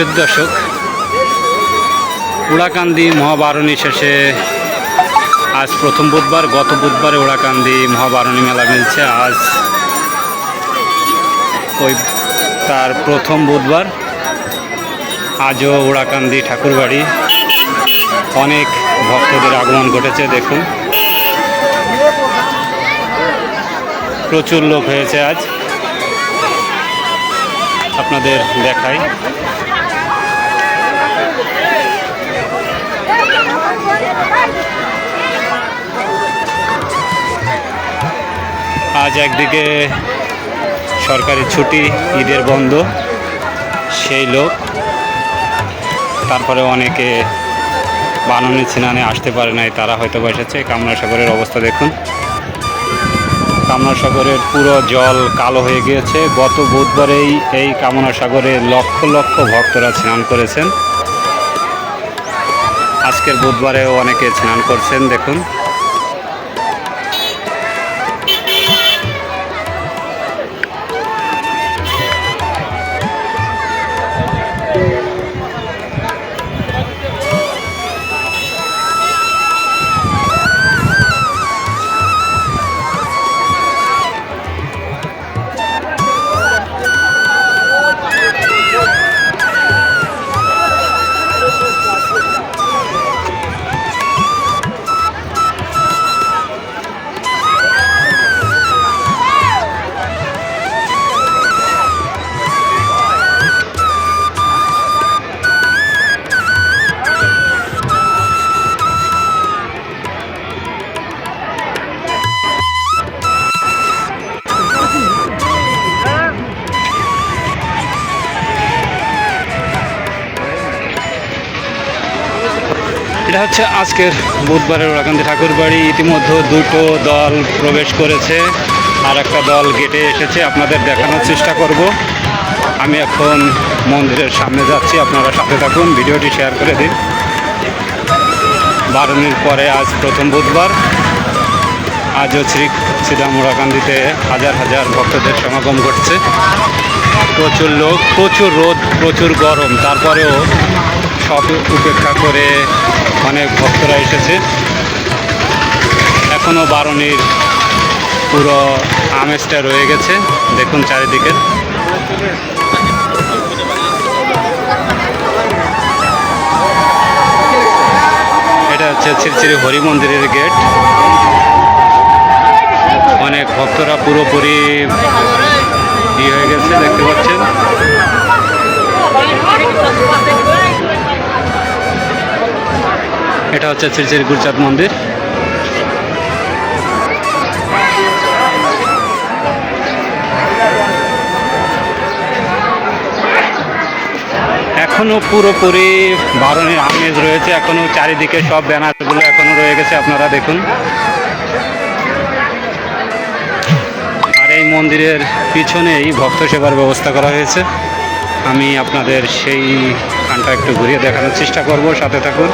সুধী দর্শক উড়াকান্দি মহাবারণী শেষে আজ প্রথম বুধবার, গত বুধবারে উড়াকান্দি মহাবারণী মেলা মিলছে। আজ ওই তার প্রথম বুধবার। আজও উড়াকান্দি ঠাকুরবাড়ি। অনেক ভক্তদের আগমন ঘটেছে, দেখুন। প্রচুর লোক হয়েছে আজ। আপনাদের দেখাই। আজ একদিকে সরকারি ছুটি, ঈদের বন্ধ, সেই লোক। তারপরে অনেকে বানানি ছিনানে আসতে পারে নাই, তারা হয়তো বসেছে কামনা সাগরের অবস্থা দেখুন। কামনা সাগরের পুরো জল কালো হয়ে গিয়েছে। গত বুধবারেই এই কামনা সাগরে লক্ষ লক্ষ ভক্তরা স্নান করেছেন। আজকের বুধবারেও অনেকে স্নান করছেন, দেখুন। এটা হচ্ছে আজকের বুধবারের ওরাকান্দি ঠাকুর বাড়ি ইতিমধ্যে দুটো দল প্রবেশ করেছে, আর একটা দল গেটে এসেছে। আপনাদের দেখানোর চেষ্টা করব। আমি এখন মন্দিরের সামনে যাচ্ছি, আপনারা সাথে থাকুন, ভিডিওটি শেয়ার করে দিন। বারণের পরে আজ প্রথম বুধবার। আজও শ্রী শ্রীরাম ওরাকান্দিতে হাজার হাজার ভক্তদের সমাগম ঘটছে। প্রচুর লোক, প্রচুর রোদ, প্রচুর গরম, তারপরেও সব উপেক্ষা করে অনেক ভক্তরা এসেছে। এখনও বারণীর পুরো আমেজটা রয়ে গেছে। দেখুন চারিদিকে। এটা হচ্ছে শ্রী হরি মন্দিরের গেট। অনেক ভক্তরা পুরোপুরি ই হয়ে গেছে, দেখতে পাচ্ছেন। এটা হচ্ছে শ্রী শ্রী গুরচাঁদ মন্দির। এখনও পুরোপুরি বারণের আমেজ রয়েছে, এখনও চারিদিকে সব ব্যানারগুলো এখনও রয়ে গেছে, আপনারা দেখুন। আর এই মন্দিরের পিছনেই ভক্ত সেবার ব্যবস্থা করা হয়েছে। আমি আপনাদের সেই খানটা একটু ঘুরিয়ে দেখানোর চেষ্টা করব, সাথে থাকুন।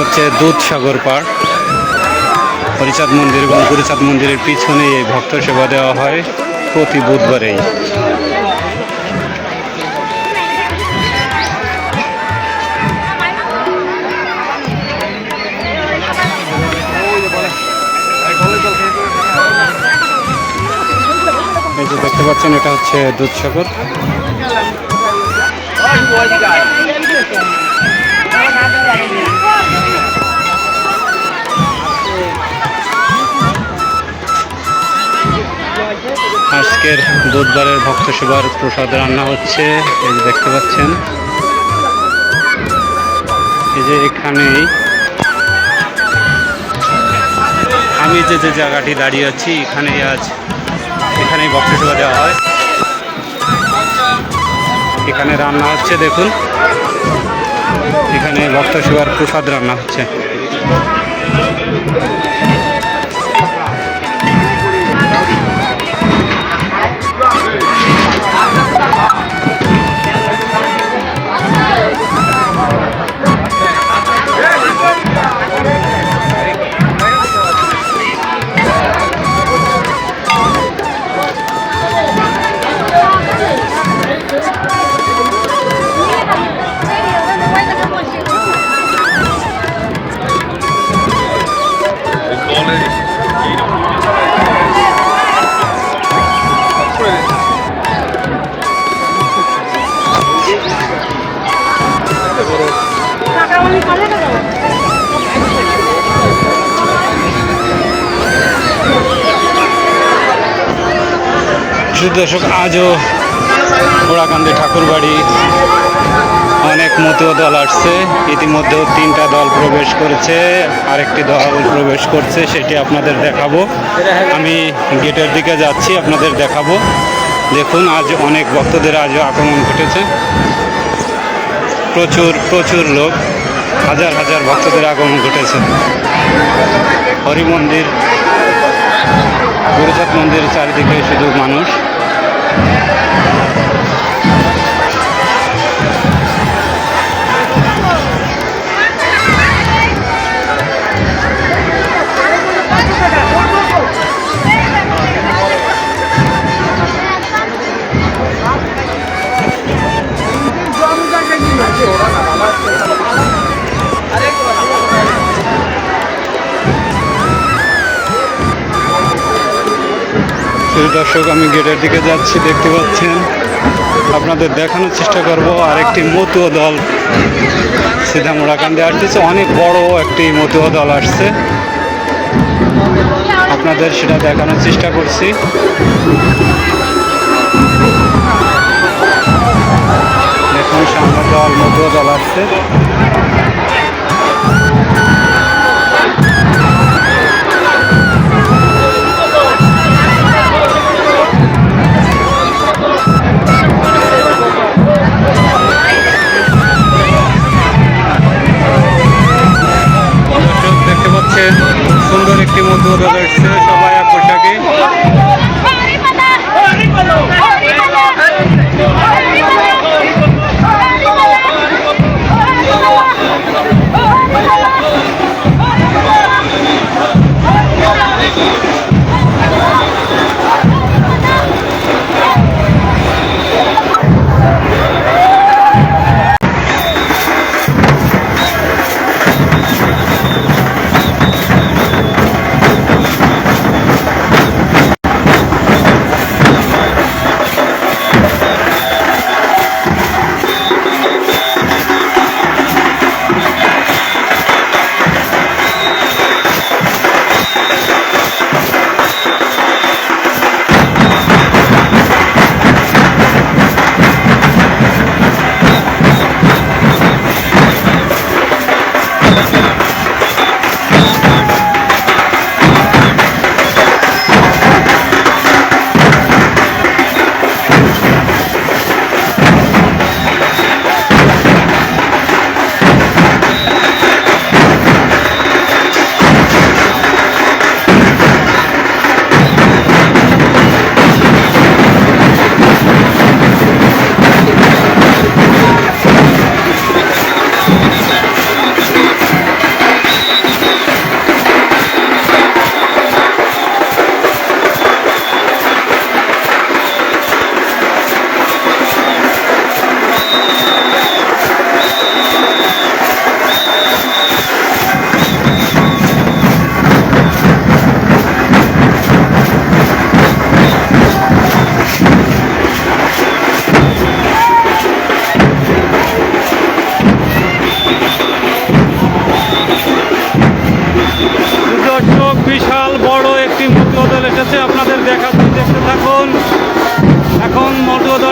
হচ্ছে দুধসাগর পাড়। হরিচাঁদ মন্দির এবং গুরুচাঁদ মন্দিরের পিছনে এই ভক্ত সেবা দেওয়া হয় প্রতি বুধবারেই। যে দেখতে পাচ্ছেন, এটা হচ্ছে দুধসাগর। আজকের বুধবারের ভক্ত সেবার প্রসাদ রান্না হচ্ছে, এই যে দেখতে পাচ্ছেন। এই যে এখানেই আমি যে যে জায়গাটি দাঁড়িয়ে আছি, এখানেই আজ, এখানেই ভক্ত সেবা দেওয়া হয়। এখানে রান্না হচ্ছে, দেখুন। এখানে ভক্ত সেবার প্রসাদ রান্না হচ্ছে। শুধু দর্শক, আজও ওড়াকান্দি ঠাকুরবাড়ি অনেক মতুয়া দল আসছে। ইতিমধ্যেও তিনটা দল প্রবেশ করেছে, আরেকটি দল প্রবেশ করছে, সেটি আপনাদের দেখাবো। আমি গেটের দিকে যাচ্ছি, আপনাদের দেখাবো। দেখুন, আজ অনেক ভক্তদের আজও আগমন ঘটেছে। প্রচুর প্রচুর লোক, হাজার হাজার ভক্তদের আগমন ঘটেছে। হরি মন্দির গুরুচাঁদ মন্দির চারিদিকে শুধু মানুষ। Yeah. দর্শক, আমি গেটের দিকে যাচ্ছি, দেখতে পাচ্ছেন। আপনাদের দেখানোর চেষ্টা করব আরেকটি মতুয়া দল। সিধা মোড়াকান্দে আসতেছে, অনেক বড় একটি মতুয়া দল আসছে। আপনাদের সেটা দেখানোর চেষ্টা করছি। দেখুন, সামনে দল, মতুয়া দল আসছে।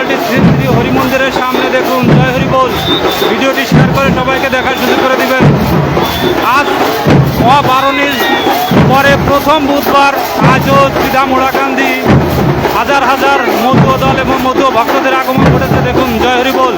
দলটি শ্রী শ্রী হরি মন্দিরের সামনে দেখুন। জয় হরি বল ভিডিওটি শেয়ার করে সবাইকে দেখার সুযোগ করে দিবেন। আজ অবারণীর পরে প্রথম বুধবার আজও শ্রীধা মোড়াকান্দি হাজার হাজার মধু দল এবং মধু ভক্তদের আগমন ঘটেছে। দেখুন, জয় হরি বল